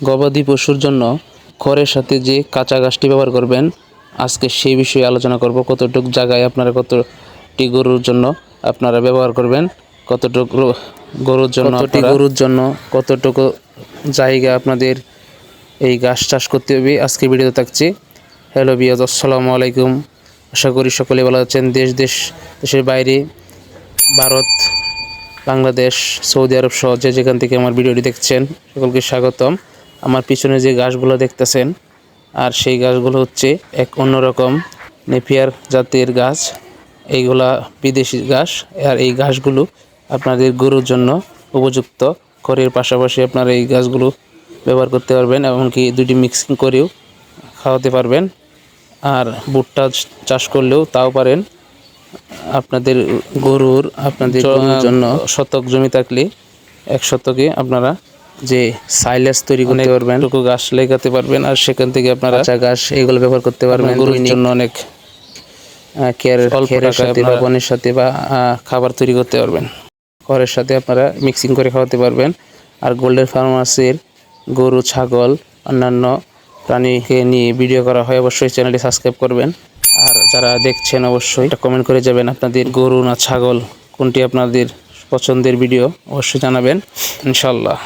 গবাদি পশুর জন্য খড়ের সাথে যে কাঁচা ঘাসটি ব্যবহার করবেন আজকে সেই বিষয়ে আলোচনা করব। কতটুক জায়গায় আপনারা কতটি গরুর জন্য আপনারা ব্যবহার করবেন কতটুকু গরু- গরুর জন্য কতটি গরুর জন্য কতটুকু জায়গা আপনাদের এই ঘাস চাষ করতে হবে আজকে ভিডিওতে থাকছি। হ্যালো বিয়াজ আসসালামু আলাইকুম। আশা করি সকলে ভালো আছেন। দেশ দেশ দেশের বাইরে ভারত বাংলাদেশ সৌদি আরব সহ যে যেখান থেকে আমার ভিডিওটি দেখছেন সকলকে স্বাগতম। আমার পিছনে যে গাছগুলো দেখতেছেন আর সেই গাছগুলো হচ্ছে এক অন্যরকম নেপিয়ার জাতের গাছ। এইগুলা বিদেশি ঘাস আর এই ঘাসগুলো আপনাদের গরুর জন্য উপযুক্ত। খড়ের পাশাপাশি আপনারা এই গাছগুলো ব্যবহার করতে পারবেন এমনকি দুটি মিক্সিং করেও খাওয়াতে পারবেন। আর ভুট্টা চাষ করলেও তাও পারেন। আপনাদের গরুর আপনাদের জন্য শতক জমি থাকলে এক শতকে আপনারা যে সাইলেস তৈরি করতে পারবেন। টুকু গাছ লেগাতে পারবেন আর সেখান থেকে আপনারা কাঁচা ঘাস এগুলো ব্যবহার করতে পারবেন। গরুর জন্য অনেক কেয়ার খেরের সাথে বা বনের সাথে বা খাবার তৈরি করতে পারবেন। খড়ের সাথে আপনারা মিক্সিং করে খাওয়াতে পারবেন। আর গোল্ডেন ফার্মাসির গরু ছাগল অন্যান্য প্রাণীকে নিয়ে ভিডিও করা হয় অবশ্যই চ্যানেলটি সাবস্ক্রাইব করবেন। আর যারা দেখছেন অবশ্যই কমেন্ট করে যাবেন আপনাদের গরু না ছাগল কোনটি আপনাদের পছন্দের ভিডিও অবশ্যই জানাবেন ইনশাল্লাহ